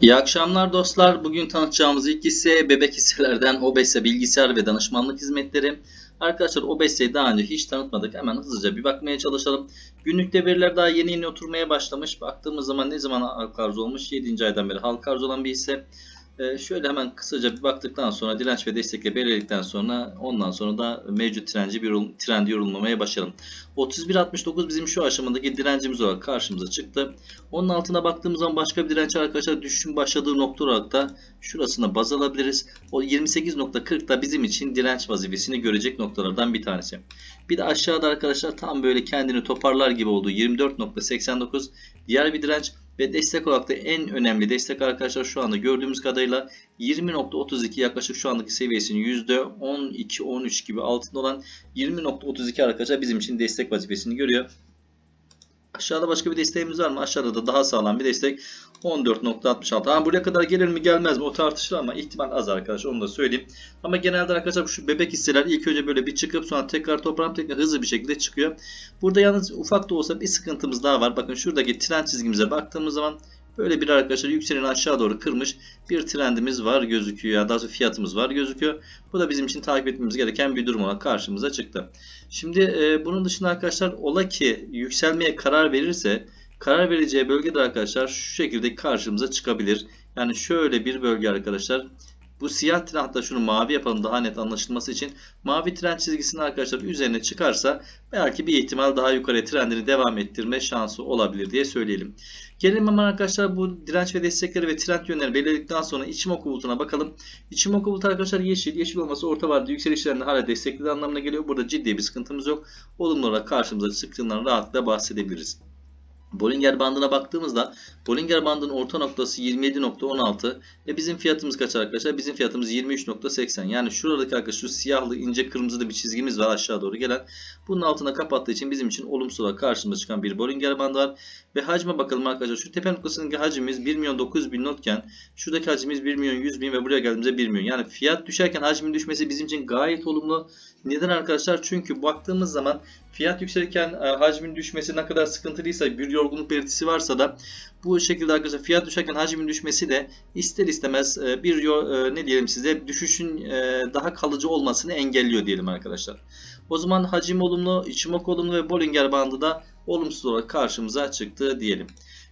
İyi akşamlar dostlar. Bugün tanıtacağımız ilk hisse bebek hisselerden OBESE bilgisayar ve danışmanlık hizmetleri. Arkadaşlar OBESE'yi daha önce hiç tanıtmadık. Hemen hızlıca bir bakmaya çalışalım. Günlükte veriler daha yeni yeni oturmaya başlamış. Baktığımız zaman ne zaman halka arz olmuş? 7. aydan beri halka arz olan bir hisse. Ee, şöyle hemen kısaca bir baktıktan sonra direnç ve destekle belirledikten sonra ondan sonra da mevcut trendi, bir trendi yorumlamaya başlayalım. 31.69 bizim şu aşamadaki direncimiz olarak karşımıza çıktı. Onun altına baktığımız zaman başka bir direnç arkadaşlar düşüşün başladığı nokta olarak da şurasına baz alabiliriz. O 28.40 da bizim için direnç vazifesini görecek noktalardan bir tanesi. Bir de aşağıda arkadaşlar tam böyle kendini toparlar gibi olduğu 24.89 diğer bir direnç ve destek olarak da en önemli destek arkadaşlar şu anda gördüğümüz kadarıyla 20.32 yaklaşık şu andaki seviyesinin %12-13 gibi altında olan 20.32 arkadaşlar bizim için destek vazifesini görüyor. Aşağıda başka bir desteğimiz var mı? Aşağıda da daha sağlam bir destek 14.66. Ha buraya kadar gelir mi gelmez mi o tartışılır ama ihtimal az arkadaşlar onu da söyleyeyim. Ama genelde arkadaşlar şu bebek hisseler ilk önce böyle bir çıkıp sonra tekrar toparlanıp tekrar hızlı bir şekilde çıkıyor. Burada yalnız ufak da olsa bir sıkıntımız daha var. Bakın şuradaki trend çizgimize baktığımız zaman böyle bir arkadaşlar yükselen aşağı doğru kırmış bir trendimiz var gözüküyor. Ya daha doğrusu fiyatımız var gözüküyor. Bu da bizim için takip etmemiz gereken bir durum olarak karşımıza çıktı. Şimdi e, bunun dışında arkadaşlar ola ki yükselmeye karar verirse karar vereceği bölgede arkadaşlar şu şekilde karşımıza çıkabilir. Yani şöyle bir bölge arkadaşlar. Bu siyah tren hatta şunu mavi yapalım daha net anlaşılması için. Mavi tren çizgisinin arkadaşlar üzerine çıkarsa belki bir ihtimal daha yukarı trendini devam ettirme şansı olabilir diye söyleyelim. Gelelim hemen arkadaşlar bu direnç ve destekleri ve trend yönlerini belirledikten sonra içim bulutuna bakalım. İçim bulut arkadaşlar yeşil. Yeşil olması orta vadede yükselişlerinde hala desteklediği anlamına geliyor. Burada ciddi bir sıkıntımız yok. Olumlu olarak karşımıza çıktığından rahatlıkla bahsedebiliriz. Bollinger bandına baktığımızda Bollinger bandının orta noktası 27.16 ve bizim fiyatımız kaç arkadaşlar? Bizim fiyatımız 23.80. Yani şuradaki arkadaşlar şu siyahlı ince kırmızılı bir çizgimiz var aşağı doğru gelen. Bunun altına kapattığı için bizim için olumsuz olarak karşımıza çıkan bir Bollinger bandı var. Ve hacme bakalım arkadaşlar. Şu tepe noktasındaki hacmimiz 1 milyon 900 bin notken şuradaki hacmimiz 1 milyon 100 bin ve buraya geldiğimizde 1 milyon. Yani fiyat düşerken hacmin düşmesi bizim için gayet olumlu. Neden arkadaşlar? Çünkü baktığımız zaman fiyat yükselirken e, hacmin düşmesi ne kadar sıkıntılıysa bir yorgunluk belirtisi varsa da bu şekilde arkadaşlar fiyat düşerken hacmin düşmesi de ister istemez e, bir e, ne diyelim size düşüşün daha kalıcı olmasını engelliyor diyelim arkadaşlar. O zaman hacim olumlu, içimok olumlu ve Bollinger bandı da olumsuz olarak karşımıza çıktı diyelim.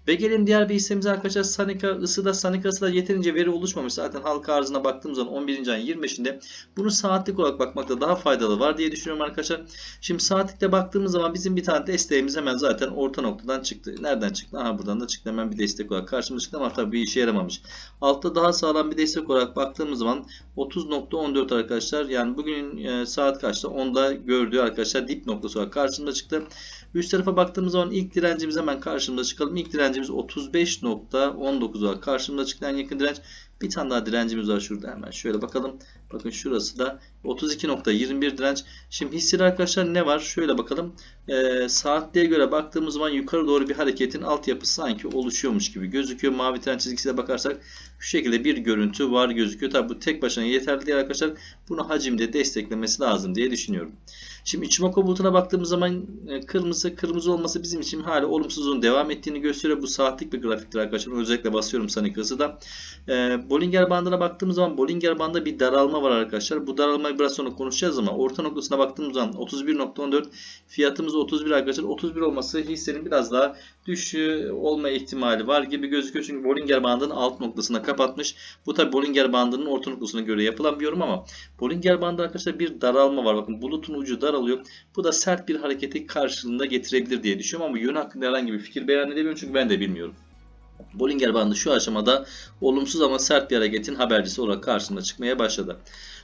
Ve gelin diğer bir hissemize arkadaşlar Sanika ısıda Sanika ısıda yeterince veri oluşmamış. Zaten halka arzına baktığımız zaman 11. ayın 25'inde bunu saatlik olarak bakmakta daha faydalı var diye düşünüyorum arkadaşlar. Şimdi saatlikte baktığımız zaman bizim bir tane desteğimiz hemen zaten orta noktadan çıktı. Nereden çıktı? Aha buradan da çıktı. Hemen bir destek olarak karşımıza çıktı ama tabii bir işe yaramamış. Altta daha sağlam bir destek olarak baktığımız zaman 30.14 arkadaşlar. Yani bugün e, saat kaçta? 10'da gördüğü arkadaşlar dip noktası olarak karşımıza çıktı. Üst tarafa baktığımız zaman ilk direncimiz hemen karşımıza çıkalım. İlk direncimiz 35.19 olarak karşımıza çıktı en yakın direnç. Bir tane daha direncimiz var şurada hemen şöyle bakalım. Bakın şurası da 32.21 direnç. Şimdi hisseli arkadaşlar ne var? Şöyle bakalım. Ee, saatliğe göre baktığımız zaman yukarı doğru bir hareketin altyapısı sanki oluşuyormuş gibi gözüküyor. Mavi tren çizgisine bakarsak şu şekilde bir görüntü var gözüküyor. Tabi bu tek başına yeterli değil arkadaşlar. Bunu hacimde desteklemesi lazım diye düşünüyorum. Şimdi Ichimoku bulutuna baktığımız zaman e, kırmızı kırmızı olması bizim için hala olumsuzluğun devam ettiğini gösteriyor. Bu saatlik bir grafiktir arkadaşlar. Özellikle basıyorum Sanikası da. E, Bollinger bandına baktığımız zaman Bollinger bandında bir daralma var arkadaşlar. Bu daralmayı biraz sonra konuşacağız ama orta noktasına baktığımız zaman 31.14 fiyatımız 31 arkadaşlar. 31 olması hissenin biraz daha düşü olma ihtimali var gibi gözüküyor. Çünkü Bollinger bandının alt noktasına kapatmış. Bu tabi Bollinger bandının orta noktasına göre yapılan bir yorum ama Bollinger bandı arkadaşlar bir daralma var. Bakın bulutun ucu daralıyor. Bu da sert bir hareketi karşılığında getirebilir diye düşünüyorum ama yön hakkında herhangi bir fikir beyan edemiyorum çünkü ben de bilmiyorum. Bollinger bandı şu aşamada olumsuz ama sert bir hareketin habercisi olarak karşımıza çıkmaya başladı.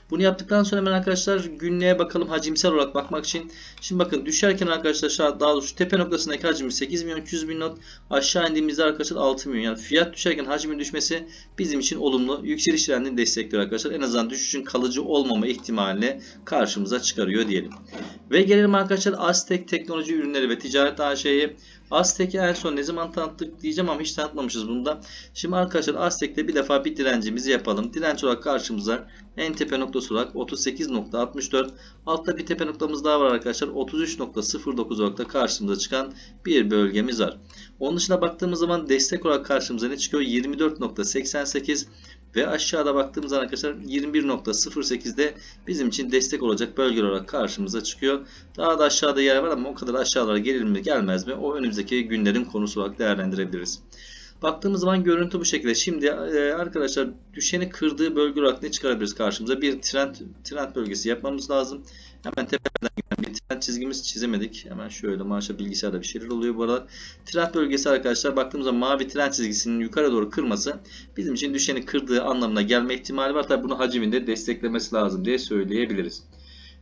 Bunu yaptıktan sonra hemen arkadaşlar günlüğe bakalım hacimsel olarak bakmak için. Şimdi bakın düşerken arkadaşlar daha doğrusu tepe noktasındaki hacmi 8 milyon 300 bin not. Aşağı indiğimizde arkadaşlar 6 milyon. Yani fiyat düşerken hacmin düşmesi bizim için olumlu. Yükseliş trendini destekliyor arkadaşlar. En azından düşüşün kalıcı olmama ihtimalini karşımıza çıkarıyor diyelim. Ve gelelim arkadaşlar Aztek Teknoloji Ürünleri ve Ticaret AŞ'ye. Aztek'i en son ne zaman tanıttık diyeceğim ama hiç tanıtmamışız bunda. Şimdi arkadaşlar Aztek'te bir defa bir direncimizi yapalım. Direnç olarak karşımıza en tepe noktası olarak 38.64. Altta bir tepe noktamız daha var arkadaşlar. 33.09 olarak da karşımıza çıkan bir bölgemiz var. Onun dışına baktığımız zaman destek olarak karşımıza ne çıkıyor? 24.88 ve aşağıda baktığımız zaman arkadaşlar 21.08'de bizim için destek olacak bölge olarak karşımıza çıkıyor. Daha da aşağıda yer var ama o kadar aşağılara gelir mi gelmez mi? O önümüzdeki günlerin konusu olarak değerlendirebiliriz. Baktığımız zaman görüntü bu şekilde. Şimdi e, arkadaşlar düşeni kırdığı bölge olarak ne çıkarabiliriz karşımıza? Bir trend trend bölgesi yapmamız lazım. Hemen tepeden giden bir trend çizgimiz çizemedik. Hemen şöyle maaşa bilgisayarda bir şeyler oluyor bu arada. Trend bölgesi arkadaşlar baktığımız zaman mavi trend çizgisinin yukarı doğru kırması bizim için düşeni kırdığı anlamına gelme ihtimali var. Tabi bunu hacminde desteklemesi lazım diye söyleyebiliriz.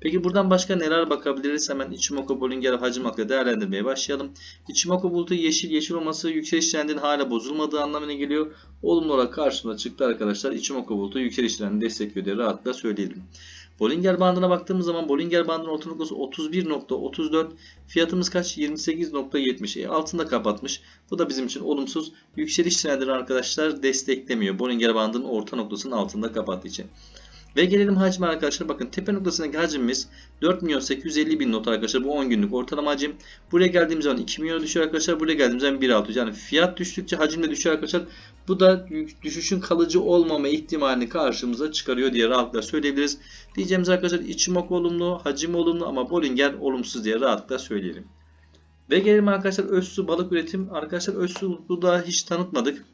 Peki buradan başka neler bakabiliriz? Hemen Ichimoku Bollinger hacim hakkında değerlendirmeye başlayalım. Ichimoku bulutu yeşil yeşil olması yükseliş trendinin hala bozulmadığı anlamına geliyor. Olumlu olarak karşımıza çıktı arkadaşlar. Ichimoku bulutu yükseliş trendini destekliyor diye rahatlıkla söyleyelim. Bollinger bandına baktığımız zaman Bollinger bandının orta noktası 31.34. Fiyatımız kaç? 28.70. E, altında kapatmış. Bu da bizim için olumsuz. Yükseliş trendini arkadaşlar desteklemiyor. Bollinger bandının orta noktasının altında kapattığı için. Ve gelelim hacme arkadaşlar. Bakın tepe noktasındaki hacmimiz 4 milyon 850 bin not arkadaşlar. Bu 10 günlük ortalama hacim. Buraya geldiğimiz zaman 2 milyon düşüyor arkadaşlar. Buraya geldiğimiz zaman 1.600. Yani fiyat düştükçe hacim de düşüyor arkadaşlar. Bu da düşüşün kalıcı olmama ihtimalini karşımıza çıkarıyor diye rahatlıkla söyleyebiliriz. Diyeceğimiz arkadaşlar içimok olumlu, hacim olumlu ama Bollinger olumsuz diye rahatlıkla söyleyelim. Ve gelelim arkadaşlar Özsu balık üretim. Arkadaşlar Özsu da hiç tanıtmadık.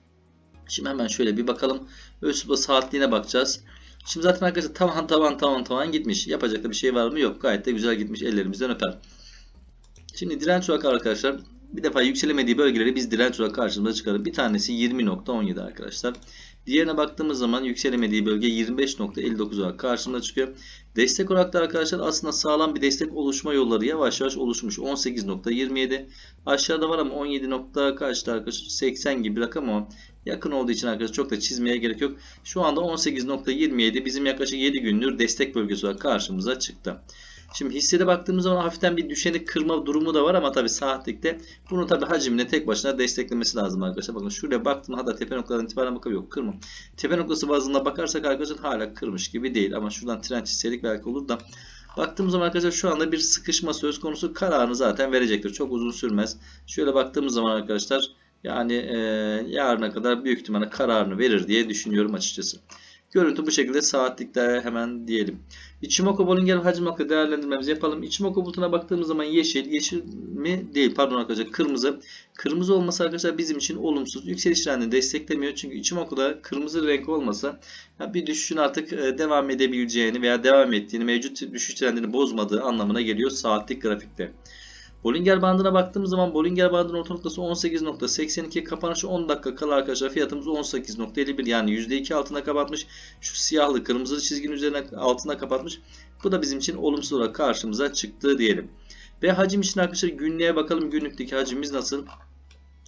Şimdi hemen şöyle bir bakalım. Özsu saatliğine bakacağız. Şimdi zaten arkadaşlar tavan tavan tavan tavan gitmiş. Yapacak da bir şey var mı? Yok. Gayet de güzel gitmiş. Ellerimizden öper. Şimdi direnç olarak arkadaşlar bir defa yükselemediği bölgeleri biz direnç olarak karşımıza çıkaralım. Bir tanesi 20.17 arkadaşlar. Diğerine baktığımız zaman yükselemediği bölge 25.59 olarak karşımıza çıkıyor. Destek olarak da arkadaşlar aslında sağlam bir destek oluşma yolları yavaş yavaş oluşmuş. 18.27 aşağıda var ama 17. nokta kaçtı arkadaşlar 80 gibi bir rakam ama yakın olduğu için arkadaşlar çok da çizmeye gerek yok. Şu anda 18.27 bizim yaklaşık 7 gündür destek bölgesi olarak karşımıza çıktı. Şimdi hissede baktığımız zaman hafiften bir düşeni kırma durumu da var ama tabi saatlikte bunu tabi hacimle tek başına desteklemesi lazım arkadaşlar. Bakın şuraya baktım hatta tepe noktadan itibaren bakıyorum yok kırma. Tepe noktası bazında bakarsak arkadaşlar hala kırmış gibi değil ama şuradan trend çizseydik belki olur da Baktığımız zaman arkadaşlar şu anda bir sıkışma söz konusu kararını zaten verecektir. Çok uzun sürmez. Şöyle baktığımız zaman arkadaşlar yani e, yarına kadar büyük ihtimalle kararını verir diye düşünüyorum açıkçası. Görüntü bu şekilde saatlikte hemen diyelim. Ichimoku Bollinger hacim hakkı değerlendirmemizi yapalım. Ichimoku bulutuna baktığımız zaman yeşil, yeşil mi değil pardon arkadaşlar kırmızı. Kırmızı olması arkadaşlar bizim için olumsuz. Yükseliş trendini desteklemiyor. Çünkü Ichimoku'da kırmızı renk olmasa bir düşüşün artık e, devam edebileceğini veya devam ettiğini mevcut düşüş trendini bozmadığı anlamına geliyor saatlik grafikte. Bollinger bandına baktığımız zaman Bollinger bandının orta noktası 18.82 kapanışı 10 dakika kala arkadaşlar fiyatımız 18.51 yani %2 altına kapatmış. Şu siyahlı kırmızı çizginin üzerine altına kapatmış. Bu da bizim için olumsuz olarak karşımıza çıktı diyelim. Ve hacim için arkadaşlar günlüğe bakalım günlükteki hacimimiz nasıl?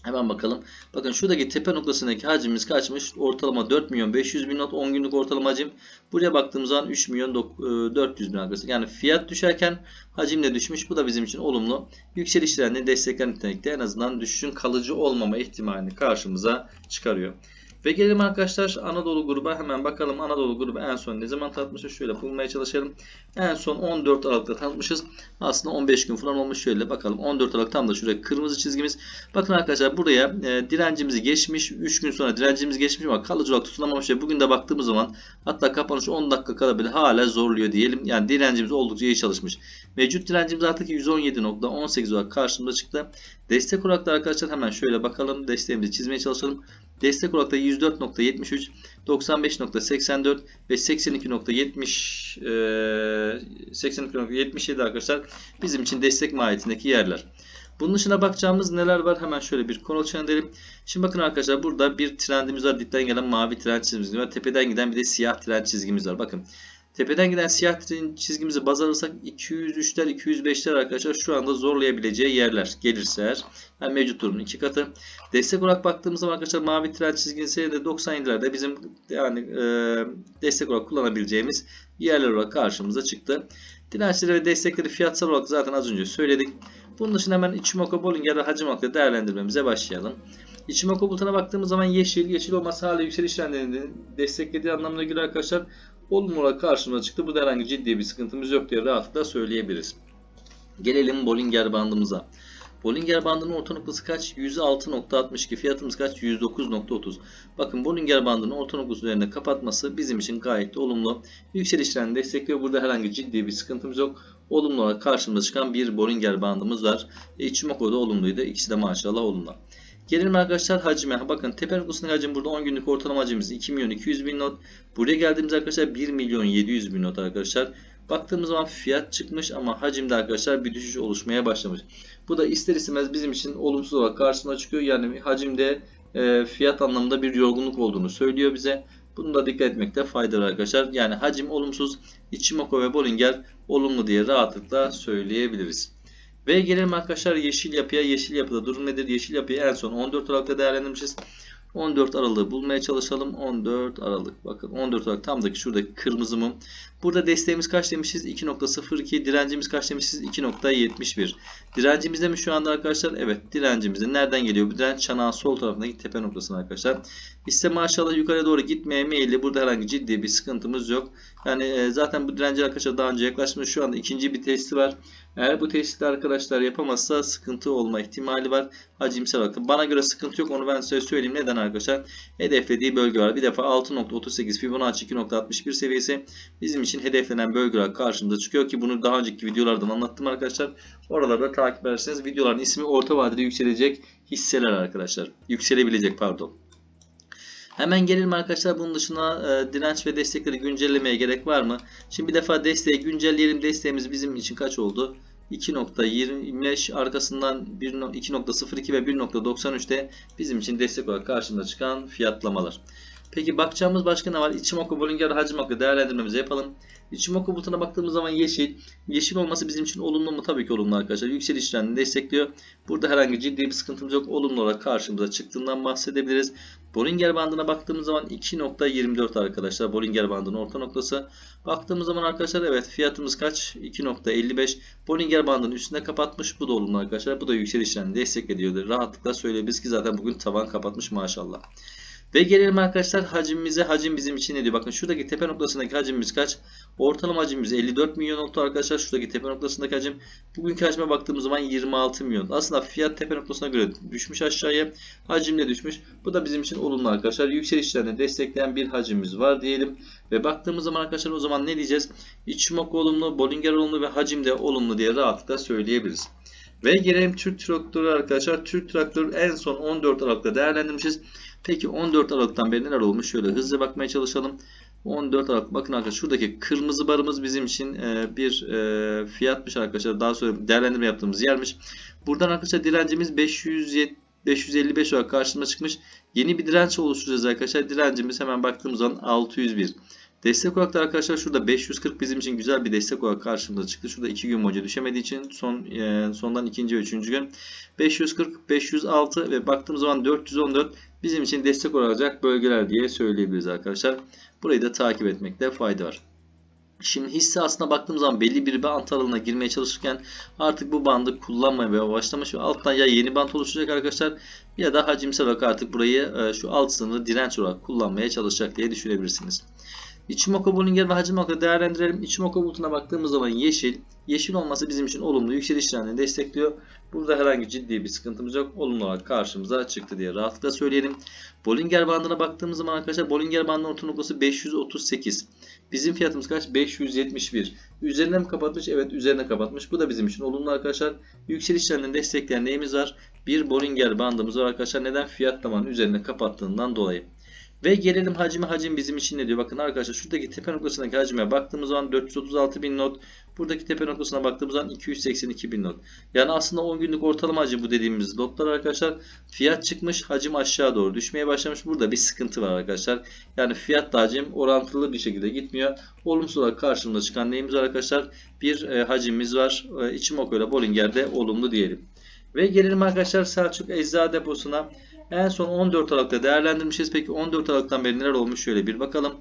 Hemen bakalım. Bakın şuradaki tepe noktasındaki hacimimiz kaçmış? Ortalama 4 milyon 500 bin not 10 günlük ortalama hacim. Buraya baktığımız zaman 3 milyon 400 bin arkadaşlar. Yani fiyat düşerken hacim de düşmüş. Bu da bizim için olumlu. Yükseliş trendini destekler nitelikte en azından düşüşün kalıcı olmama ihtimalini karşımıza çıkarıyor. Ve gelelim arkadaşlar Anadolu gruba hemen bakalım Anadolu grubu en son ne zaman tanıtmışız şöyle bulmaya çalışalım. En son 14 Aralık'ta tanıtmışız. Aslında 15 gün falan olmuş şöyle bakalım. 14 Aralık tam da şuraya kırmızı çizgimiz. Bakın arkadaşlar buraya e, direncimizi geçmiş. 3 gün sonra direncimiz geçmiş ama kalıcı olarak tutulamamış. Ve bugün de baktığımız zaman hatta kapanış 10 dakika kala bile hala zorluyor diyelim. Yani direncimiz oldukça iyi çalışmış. Mevcut direncimiz artık 117.18 olarak karşımıza çıktı. Destek olarak da arkadaşlar hemen şöyle bakalım. Desteğimizi çizmeye çalışalım. Destek olarak da 104.73, 95.84 ve 82.70 82.77 arkadaşlar bizim için destek mahiyetindeki yerler. Bunun dışına bakacağımız neler var? Hemen şöyle bir konu edelim. Şimdi bakın arkadaşlar burada bir trendimiz var. Dipten gelen mavi trend çizgimiz var. Tepeden giden bir de siyah trend çizgimiz var. Bakın Tepeden giden siyah çizgimizi baz alırsak 203'ler 205'ler arkadaşlar şu anda zorlayabileceği yerler gelirse eğer. Yani mevcut durumun iki katı. Destek olarak baktığımız zaman arkadaşlar mavi trend çizgisi de 97'lerde bizim yani e, destek olarak kullanabileceğimiz yerler olarak karşımıza çıktı. Dirençleri ve destekleri fiyatsal olarak zaten az önce söyledik. Bunun dışında hemen Ichimoku Bollinger ve Hacimok'la değerlendirmemize başlayalım. Ichimoku bulutuna baktığımız zaman yeşil, yeşil olması hala yükseliş trendlerini desteklediği anlamına göre arkadaşlar olumlu olarak karşımıza çıktı. Bu da herhangi ciddi bir sıkıntımız yok diye rahatlıkla söyleyebiliriz. Gelelim Bollinger bandımıza. Bollinger bandının orta noktası kaç? 106.62. Fiyatımız kaç? 109.30. Bakın Bollinger bandının orta noktası üzerinde kapatması bizim için gayet de olumlu. Yükselişlerini destekliyor. Burada herhangi ciddi bir sıkıntımız yok. Olumlu olarak karşımıza çıkan bir Bollinger bandımız var. E, Ichimoku da olumluydu. İkisi de maşallah olumlu. Gelelim arkadaşlar hacime. Bakın tepe noktasındaki hacim burada 10 günlük ortalama hacimimiz 2 milyon 200 bin not. Buraya geldiğimiz arkadaşlar 1 milyon 700 bin not arkadaşlar. Baktığımız zaman fiyat çıkmış ama hacimde arkadaşlar bir düşüş oluşmaya başlamış. Bu da ister istemez bizim için olumsuz olarak karşımıza çıkıyor. Yani hacimde e, fiyat anlamında bir yorgunluk olduğunu söylüyor bize. Bunu da dikkat etmekte fayda var arkadaşlar. Yani hacim olumsuz, Ichimoku ve Bollinger olumlu diye rahatlıkla söyleyebiliriz. Ve gelelim arkadaşlar yeşil yapıya. Yeşil yapıda durum nedir? Yeşil yapıyı en son 14 Aralık'ta değerlendirmişiz. 14 Aralık'ı bulmaya çalışalım. 14 Aralık. Bakın 14 Aralık tamdaki şuradaki kırmızı mum. Burada desteğimiz kaç demişiz? 2.02. Direncimiz kaç demişiz? 2.71. Direncimizde mi şu anda arkadaşlar? Evet direncimizde. Nereden geliyor? Bu direnç çanağın sol tarafındaki tepe noktasına arkadaşlar. İşte maşallah yukarı doğru gitmeye meyilli. Burada herhangi ciddi bir sıkıntımız yok. Yani e, zaten bu direnci arkadaşlar daha önce yaklaşmış. Şu anda ikinci bir testi var. Eğer bu testi arkadaşlar yapamazsa sıkıntı olma ihtimali var. Hacimsel olarak. Bana göre sıkıntı yok. Onu ben size söyleyeyim. Neden arkadaşlar? Hedeflediği bölge var. Bir defa 6.38 Fibonacci 2.61 seviyesi bizim için hedeflenen bölgeler karşımıza çıkıyor ki bunu daha önceki videolardan anlattım arkadaşlar. Oralarda takip ederseniz videoların ismi orta vadede yükselecek hisseler arkadaşlar. Yükselebilecek pardon. Hemen gelelim arkadaşlar bunun dışına e, direnç ve destekleri güncellemeye gerek var mı? Şimdi bir defa desteği güncelleyelim. Desteğimiz bizim için kaç oldu? 2.25 arkasından 2.02 ve 1.93'te bizim için destek olarak karşımıza çıkan fiyatlamalar. Peki bakacağımız başka ne var? Ichimoku Bollinger Hacimoku değerlendirmemizi yapalım. Ichimoku bulutuna baktığımız zaman yeşil. Yeşil olması bizim için olumlu mu? Tabii ki olumlu arkadaşlar. Yükseliş trendini destekliyor. Burada herhangi ciddi bir sıkıntımız yok. Olumlu olarak karşımıza çıktığından bahsedebiliriz. Bollinger bandına baktığımız zaman 2.24 arkadaşlar. Bollinger bandının orta noktası. Baktığımız zaman arkadaşlar evet fiyatımız kaç? 2.55. Bollinger bandının üstünde kapatmış. Bu da olumlu arkadaşlar. Bu da yükseliş trendini destekliyor. Rahatlıkla söyleyebiliriz ki zaten bugün tavan kapatmış maşallah. Ve gelelim arkadaşlar hacimimize. Hacim bizim için ne diyor? Bakın şuradaki tepe noktasındaki hacimimiz kaç? Ortalama hacimimiz 54 milyon oldu arkadaşlar. Şuradaki tepe noktasındaki hacim. Bugünkü hacime baktığımız zaman 26 milyon. Aslında fiyat tepe noktasına göre düşmüş aşağıya. Hacim de düşmüş. Bu da bizim için olumlu arkadaşlar. Yükselişlerini destekleyen bir hacimimiz var diyelim. Ve baktığımız zaman arkadaşlar o zaman ne diyeceğiz? Ichimoku olumlu, Bollinger olumlu ve hacim de olumlu diye rahatlıkla söyleyebiliriz. Ve gelelim Türk traktörü arkadaşlar. Türk traktörü en son 14 Aralık'ta değerlendirmişiz. Peki 14 Aralık'tan beri neler olmuş? Şöyle hızlı bakmaya çalışalım. 14 Aralık bakın arkadaşlar şuradaki kırmızı barımız bizim için e, bir e, fiyatmış arkadaşlar. Daha sonra değerlendirme yaptığımız yermiş. Buradan arkadaşlar direncimiz 570 555 olarak karşımıza çıkmış. Yeni bir direnç oluşturacağız arkadaşlar. Direncimiz hemen baktığımız zaman 601. Destek olarak da arkadaşlar şurada 540 bizim için güzel bir destek olarak karşımıza çıktı. Şurada 2 gün boyunca düşemediği için son e, sondan ikinci ve üçüncü gün 540, 506 ve baktığımız zaman 414 bizim için destek olacak bölgeler diye söyleyebiliriz arkadaşlar. Burayı da takip etmekte fayda var. Şimdi hisse aslında baktığımız zaman belli bir bant aralığına girmeye çalışırken artık bu bandı kullanmaya başlamış ve alttan ya yeni bant oluşacak arkadaşlar ya da hacimsel olarak artık burayı e, şu alt sınırı direnç olarak kullanmaya çalışacak diye düşünebilirsiniz. Ichimoku Bollinger ve Hacimoku'yu değerlendirelim. Ichimoku bulutuna baktığımız zaman yeşil. Yeşil olması bizim için olumlu yükseliş trendini destekliyor. Burada herhangi ciddi bir sıkıntımız yok. Olumlu olarak karşımıza çıktı diye rahatlıkla söyleyelim. Bollinger bandına baktığımız zaman arkadaşlar Bollinger bandının orta noktası 538. Bizim fiyatımız kaç? 571. Üzerine mi kapatmış? Evet üzerine kapatmış. Bu da bizim için olumlu arkadaşlar. Yükseliş trendini destekleyen neyimiz var? Bir Bollinger bandımız var arkadaşlar. Neden? Fiyatlamanın üzerine kapattığından dolayı. Ve gelelim hacime hacim bizim için ne diyor? Bakın arkadaşlar şuradaki tepe noktasındaki hacime baktığımız zaman 436 bin not. Buradaki tepe noktasına baktığımız zaman 282 bin not. Yani aslında 10 günlük ortalama hacim bu dediğimiz lotlar arkadaşlar. Fiyat çıkmış hacim aşağı doğru düşmeye başlamış. Burada bir sıkıntı var arkadaşlar. Yani fiyat hacim orantılı bir şekilde gitmiyor. Olumsuz olarak karşımıza çıkan neyimiz var arkadaşlar? Bir e, hacimimiz var. E, Ichimoku ile Bollinger'de olumlu diyelim. Ve gelelim arkadaşlar Selçuk Eczacı Deposu'na. En son 14 Aralık'ta değerlendirmişiz. Peki 14 Aralık'tan beri neler olmuş şöyle bir bakalım.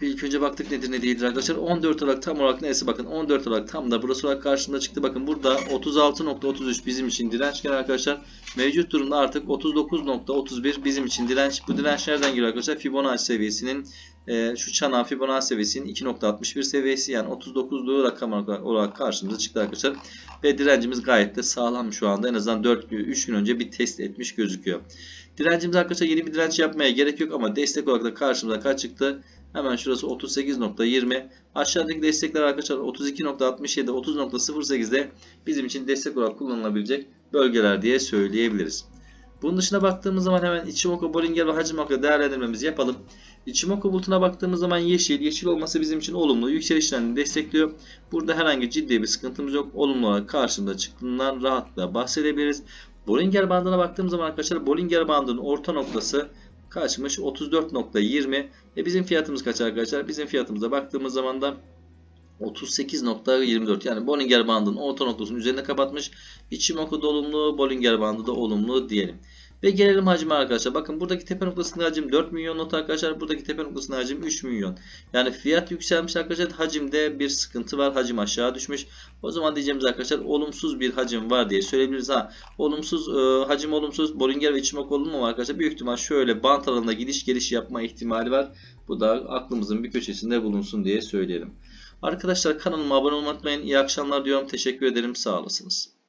Bir ilk önce baktık nedir ne değildir arkadaşlar. 14 olarak tam olarak neresi bakın. 14 olarak tam da burası olarak karşımıza çıktı. Bakın burada 36.33 bizim için dirençken arkadaşlar. Mevcut durumda artık 39.31 bizim için direnç. Bu direnç nereden geliyor arkadaşlar? Fibonacci seviyesinin e, şu çanan Fibonacci seviyesinin 2.61 seviyesi yani 39'luğu rakam olarak karşımıza çıktı arkadaşlar. Ve direncimiz gayet de sağlam şu anda. En azından 4 3 gün önce bir test etmiş gözüküyor. Direncimiz arkadaşlar yeni bir direnç yapmaya gerek yok ama destek olarak da karşımıza kaç çıktı? Hemen şurası 38.20. Aşağıdaki destekler arkadaşlar 32.67, 30.08'de bizim için destek olarak kullanılabilecek bölgeler diye söyleyebiliriz. Bunun dışına baktığımız zaman hemen Ichimoku, Bollinger ve Hachimoku değerlendirmemizi yapalım. Ichimoku bulutuna baktığımız zaman yeşil. Yeşil olması bizim için olumlu. Yükselişlerini destekliyor. Burada herhangi ciddi bir sıkıntımız yok. Olumlu olarak karşımıza çıktığından rahatlıkla bahsedebiliriz. Bollinger bandına baktığımız zaman arkadaşlar Bollinger bandının orta noktası kaçmış? 34.20. E bizim fiyatımız kaç arkadaşlar? Bizim fiyatımıza baktığımız zaman da 38.24 yani Bollinger bandının orta noktasının üzerine kapatmış. Ichimoku da olumlu, Bollinger bandı da olumlu diyelim. Ve gelelim hacime arkadaşlar. Bakın buradaki tepe noktasında hacim 4 milyon not arkadaşlar. Buradaki tepe noktasında hacim 3 milyon. Yani fiyat yükselmiş arkadaşlar. Hacimde bir sıkıntı var. Hacim aşağı düşmüş. O zaman diyeceğimiz arkadaşlar olumsuz bir hacim var diye söyleyebiliriz. Ha, olumsuz e, hacim olumsuz. Bollinger ve Ichimoku olumlu arkadaşlar? Büyük ihtimal şöyle bant alanında gidiş geliş yapma ihtimali var. Bu da aklımızın bir köşesinde bulunsun diye söyleyelim. Arkadaşlar kanalıma abone olmayı unutmayın. İyi akşamlar diyorum. Teşekkür ederim. Sağ olasınız.